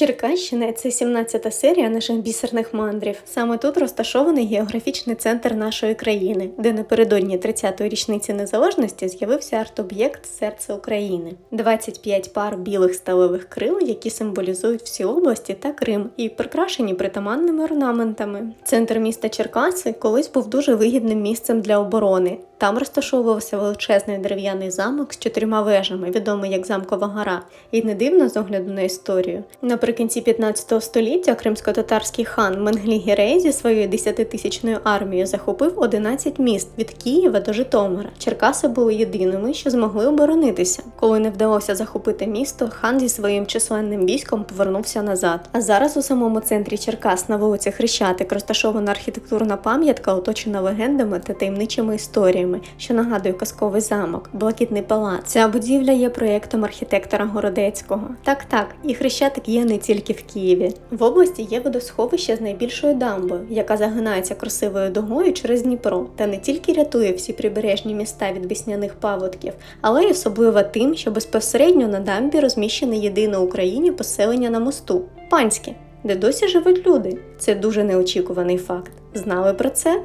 Черкащина це 17-та серія наших бісерних мандрів. Саме тут розташований географічний центр нашої країни, де напередодні 30-ї річниці незалежності з'явився арт-об'єкт Серце України. 25 пар білих сталевих крил, які символізують всі області та Крим, і прикрашені притаманними орнаментами. Центр міста Черкаси колись був дуже вигідним місцем для оборони. Там розташовувався величезний дерев'яний замок з чотирма вежами, відомий як Замкова гора, і не дивно з огляду на історію. Наприкінці 15 століття кримсько-татарський хан Менглі Гірей зі своєю 10-тисячною армією захопив 11 міст від Києва до Житомира. Черкаси були єдиними, що змогли оборонитися. Коли не вдалося захопити місто, хан зі своїм численним військом повернувся назад. А зараз у самому центрі Черкас на вулиці Хрещатик розташована архітектурна пам'ятка, оточена легендами та таємничими історіями, що нагадує казковий замок, блакитний палац. Ця будівля є проєктом архітектора Городецького. Так, так, і хрещатик є не тільки в Києві. В області є водосховище з найбільшою дамбою, яка загинається красивою дугою через Дніпро, та не тільки рятує всі прибережні міста від весняних паводків, але й особлива тим, що безпосередньо на дамбі розміщене єдине в Україні поселення на мосту панське, де досі живуть люди. Це дуже неочікуваний факт. Знали про це?